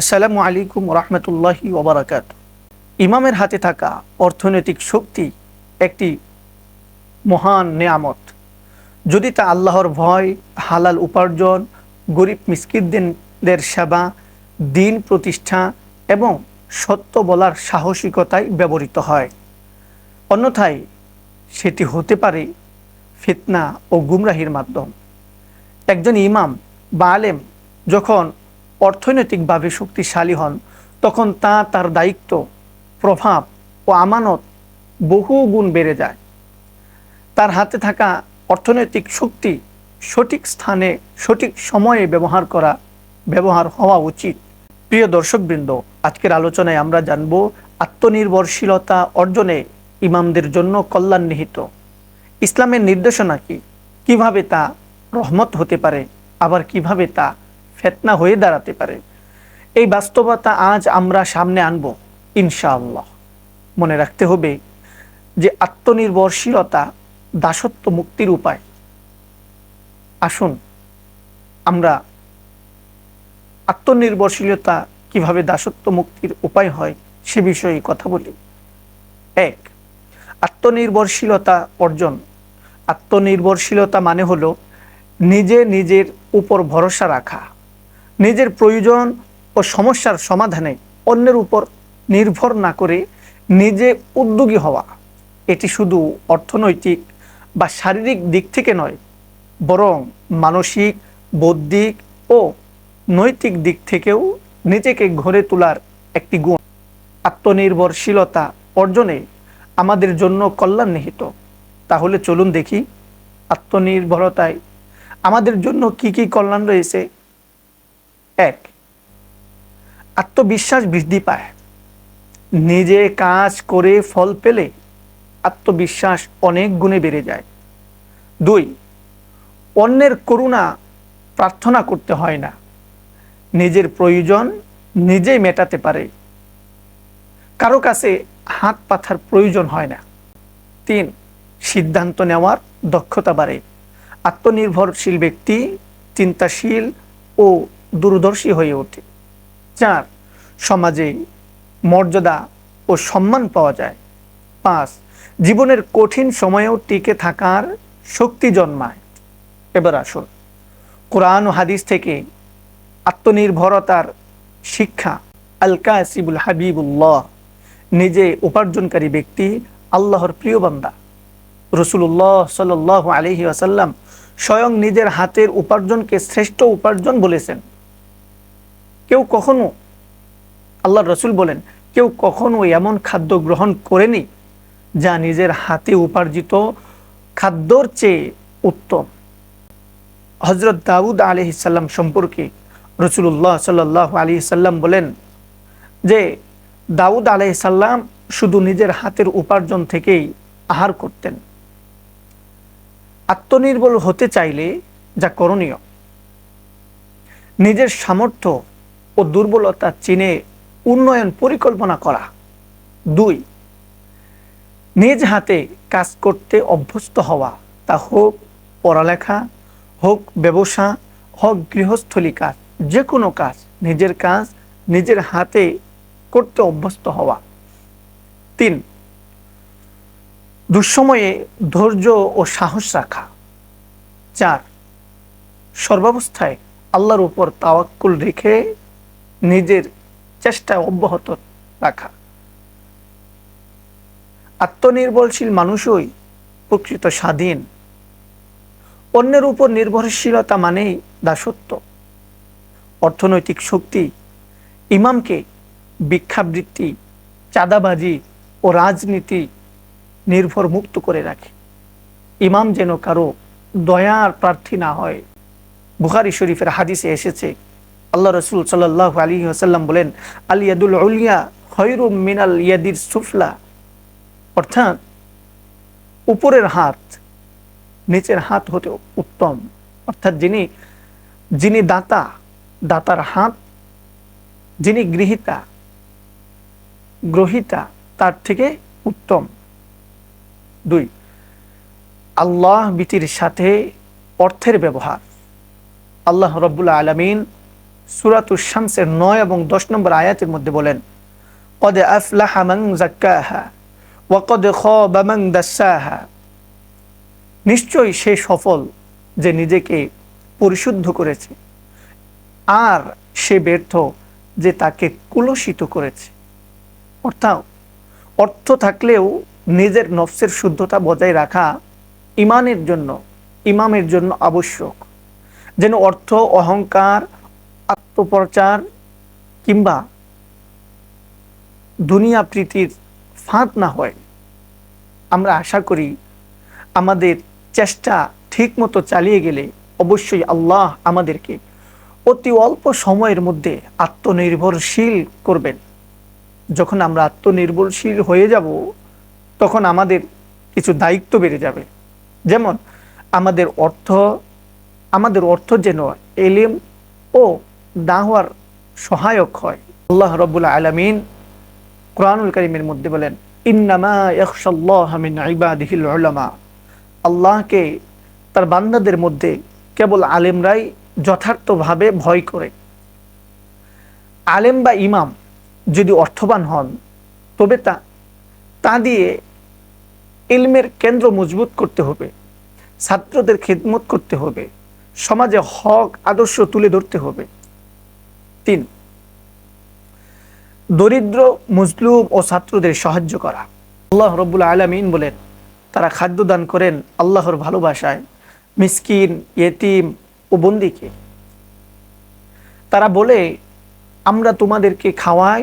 আসসালামু আলাইকুম রহমতুল্লাহি ওবরাকাত ইমামের হাতে থাকা অর্থনৈতিক শক্তি একটি মহান নেয়ামত। যদি তা আল্লাহর ভয়, হালাল উপার্জন, গরিব মিসকিদদের সেবা, দিন প্রতিষ্ঠা এবং সত্য বলার সাহসিকতায় ব্যবহৃত হয়। অন্যথায় সেটি হতে পারে ফিতনা ও গুমরাহির মাধ্যম। একজন ইমাম বা আলেম যখন অর্থনৈতিকভাবে শক্তিশালী হন, তখন তা তার দায়িত্ব, প্রভাব ও আমানত বহু গুণ বেড়ে যায়। তার হাতে থাকা অর্থনৈতিক শক্তি সঠিক স্থানে, সঠিক সময়ে ব্যবহার করা, ব্যবহার হওয়া উচিত। প্রিয় দর্শকবৃন্দ, আজকের আলোচনায় আমরা জানব আত্মনির্ভরশীলতা অর্জনে ইমামদের জন্য কল্যাণ নিহিত ইসলামের নির্দেশনা কি? কীভাবে তা রহমত হতে পারে? আবার কীভাবে তা ফেতনা হয়ে দাঁড়াতে পারে। এই বাস্তবতা আজ আমরা সামনে আনব, ইনশাআল্লাহ। মনে রাখতে হবে যে আত্মনির্ভরশীলতা দাসত্ব মুক্তির উপায়। আসুন, আমরা আত্মনির্ভরশীলতা কীভাবে দাসত্ব মুক্তির উপায় হয় সে বিষয়ে কথা বলি। এক, আত্মনির্ভরশীলতা অর্জন। আত্মনির্ভরশীলতা মানে হলো নিজে নিজের উপর ভরসা রাখা। নিজের প্রয়োজন ও সমস্যার সমাধানে অন্যের উপর নির্ভর না করে নিজে উদ্যোগী হওয়া। এটি শুধু অর্থনৈতিক বা শারীরিক দিক থেকে নয়, বরং মানসিক, বৌদ্ধিক ও নৈতিক দিক থেকেও নিজেকে গড়ে তোলার একটি গুণ। আত্মনির্ভরশীলতা অর্জনে আমাদের জন্য কল্যাণ নিহিত তাহলে চলুন দেখি আত্মনির্ভরতায় আমাদের জন্য কি কি কল্যাণ রয়েছে এক। আত্মবিশ্বাস বৃদ্ধি পায়। নিজে কাজ করে ফল পেলে আত্মবিশ্বাস অনেক গুণে বেড়ে যায়। দুই, অন্যের করুণা প্রার্থনা করতে হয় না। নিজের প্রয়োজন নিজেই মেটাতে পারে। কারও কাছে হাত পাথার প্রয়োজন হয় না। তিন, সিদ্ধান্ত নেওয়ার দক্ষতা বাড়ে। আত্মনির্ভরশীল ব্যক্তি, চিন্তাশীল ও দূরদর্শী হয়ে ওঠে। চার, সমাজে মর্যাদা ও সম্মান পাওয়া যায়। পাঁচ, জীবনের কঠিন সময়েও টিকে থাকার শক্তি জন্মায়। এবার আসুন, কোরআন ও হাদিস থেকে আত্মনির্ভরতার শিক্ষা। আল কাসিবুল হাবিবুল্লাহ, নিজে উপার্জনকারী ব্যক্তি, আল্লাহর প্রিয় বান্দা। রসুল্লাহ সাল আলহি আসাল্লাম স্বয়ং নিজের হাতের উপার্জনকে শ্রেষ্ঠ উপার্জন বলেছেন। কেউ কখনো আল্লাহ রসুল বলেন, কেউ কখনো এমন খাদ্য গ্রহণ করেনি যা নিজের হাতে উপার্জিত খাদ্যর চেয়ে উত্তম। হজরত দাউদ আলহিসাল্লাম সম্পর্কে রসুল্লাহ সাল্লাহ আলি সাল্লাম বলেন যে, দাউদ আলহিসাল্লাম শুধু নিজের হাতের উপার্জন থেকেই আহার করতেন। আত্মনির্ভর হতে চাইলে যা করণীয়। নিজের সামর্থ্য ও দুর্বলতা চিনে উন্নয়ন পরিকল্পনা করা। দুই, নিজ হাতে কাজ করতে অভ্যস্ত হওয়া, তা হোক পড়ালেখা, হোক ব্যবসা, হোক গৃহস্থলী কাজ যে কোনো কাজ, নিজের কাজ নিজের হাতে করতে অভ্যস্ত হওয়া। তিন, দুঃসময়ে ধৈর্য ও সাহস রাখা। চার, সর্বাবস্থায় আল্লাহর উপর তাওয়াক্কুল রেখে নিজের চেষ্টা অব্যাহত রাখা। আত্মনির্ভরশীল মানুষই প্রকৃত স্বাধীন। অন্যের উপর নির্ভরশীলতা মানেই দাসত্ব। অর্থনৈতিক শক্তি, ইমামকে ভিক্ষাবৃত্তি, চাঁদাবাজি ও রাজনীতি নির্ভর মুক্ত করে রাখে। ইমাম যেন কারও দয়ার প্রার্থী না হয়। বুখারি শরীফের হাদিসে এসেছে আল্লাহ রসুল সাল্লাহ আলী আসাল্লাম বলেন আলিয়াদুল উলিয়া খৈরুম মিনাল ইয়াদির সুফলা। অর্থাৎ, উপরের হাত নিচের হাত হতে উত্তম। অর্থাৎ যিনি যিনি দাতা, দাতার হাত, যিনি গৃহীতা, গ্রহিতা, তার থেকে উত্তম। দুই, আল্লাহ বিতির সাথে অর্থের ব্যবহার। আল্লাহ রব্বুল্লা আলমিন সুরাতুর শামসের নয় এবং দশ নম্বর আয়াতের মধ্যে বলেন, কদ আফলাহা মান জাক্কাহা দাসাহা। নিশ্চয়ই সে সফল যে নিজেকে পরিশুদ্ধ করেছে, আর সে ব্যর্থ যে তাকে কুলসিত করেছে। অর্থাৎ অর্থ থাকলেও নিজের নফসের শুদ্ধতা বজায় রাখা ইমানের জন্য, ইমামের জন্য আবশ্যক। যেন অর্থ, অহংকার আত্মপ্রচার কিংবা দুনিয়া প্রীতির ফাঁদ না হয়, আমরা আশা করি আমাদের চেষ্টা ঠিক মতো চালিয়ে গেলে অবশ্যই আল্লাহ আমাদেরকে অতি অল্প সময়ের মধ্যে আত্মনির্ভরশীল করবেন। যখন আমরা আত্মনির্ভরশীল হয়ে যাব, তখন আমাদের কিছু দায়িত্ব বেড়ে যাবে। যেমন, আমাদের অর্থ আমাদের অর্থ যেন এলিম ও দাহওয়ার সহায়ক হয়। আল্লাহ রব্বুল আলমিন কোরআনুল করিমের মধ্যে বলেন আল্লাহকে তার বান্দাদের মধ্যে কেবল আলেমরাই যথার্থভাবে ভয় করে। আলেম বা ইমাম যদি অর্থবান হন, তবে তা তা দিয়ে ইলমের কেন্দ্র মজবুত করতে হবে, ছাত্রদের খেদমত করতে হবে, সমাজে হক, আদর্শ তুলে ধরতে হবে। তিন। দরিদ্র মুসলুম ও ছাত্রদের সাহায্য করা। আল্লাহ রব্বুল আলমিন বলেন, তারা খাদ্য দান করেন আল্লাহর ভালোবাসায়, মিসকিন, ইয়েতিম ও বন্দিকে। তারা বলে, আমরা তোমাদেরকে খাওয়াই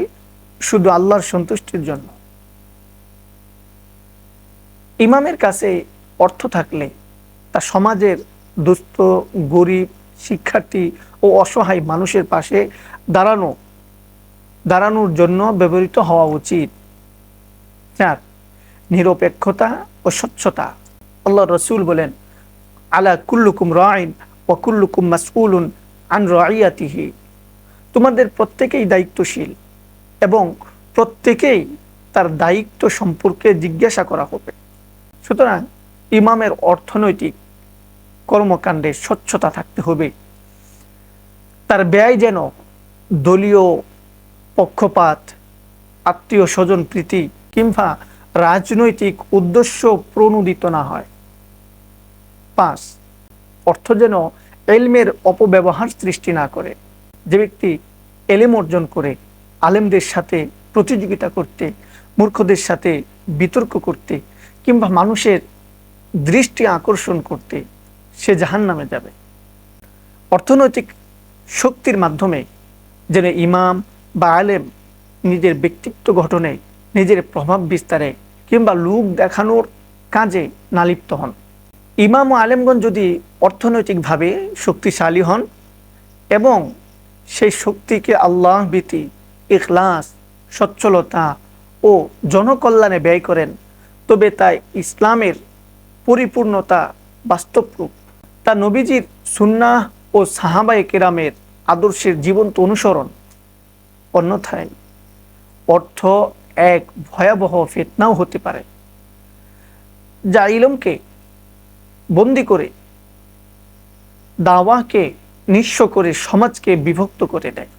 শুধু আল্লাহর সন্তুষ্টির জন্য। ইমামের কাছে অর্থ থাকলে তা সমাজের দুস্থ, গরিব শিক্ষার্থী ও অসহায় মানুষের পাশে দাঁড়ানো, দাঁড়ানোর জন্য ব্যবহৃত হওয়া উচিত। চার, নিরপেক্ষতা ও স্বচ্ছতা। আল্লাহ রসুল বলেন, আলা কুল্লুকুম রাইন ও কুল্লুকুম মাসউলুন আন রাইয়াতিহি। তোমাদের প্রত্যেকেই দায়িত্বশীল এবং প্রত্যেকেই তার দায়িত্ব সম্পর্কে জিজ্ঞাসা করা হবে। সুতরাং ইমামের অর্থনৈতিক কর্মকাণ্ডে স্বচ্ছতা থাকতে হবে। তার ব্যয় যেন দলীয় পক্ষপাত, আত্মীয় স্বজন প্রীতি কিংবা রাজনৈতিক উদ্দেশ্য প্রণোদিত না হয়। পাঁচ, অর্থ যেন এলমের অপব্যবহার সৃষ্টি না করে। যে ব্যক্তি এলেম অর্জন করে, আলেমদের সাথে প্রতিযোগিতা করতে, মূর্খদের সাথে বিতর্ক করতে কিংবা মানুষের দৃষ্টি আকর্ষণ করতে সে জাহান নামে যাবে। অর্থনৈতিক শক্তির মাধ্যমে যেন ইমাম বা আলেম নিজের ব্যক্তিত্ব গঠনে নিজের প্রভাব বিস্তারে কিংবা লোক দেখানোর কাজে নালিপ্ত হন। ইমাম ও আলেমগঞ্জ যদি অর্থনৈতিকভাবে শক্তিশালী হন এবং সেই শক্তিকে আল্লাহ ভীতি, ইখলাস, সচ্ছলতা ও জনকল্যাণে ব্যয় করেন, তবে তাই ইসলামের পরিপূর্ণতা বাস্তবরূপ তা নবীজির সুন্নাহ ও সাহাবায়ে কেরামের আদর্শের জীবন্ত অনুসরণ অন্যথায় অর্থ এক ভয়াবহ ফেতনাও হতে পারে, যা ইলমকে বন্দি করে, দাওয়াকে নিঃস্ব করে সমাজকে বিভক্ত করে দেয়।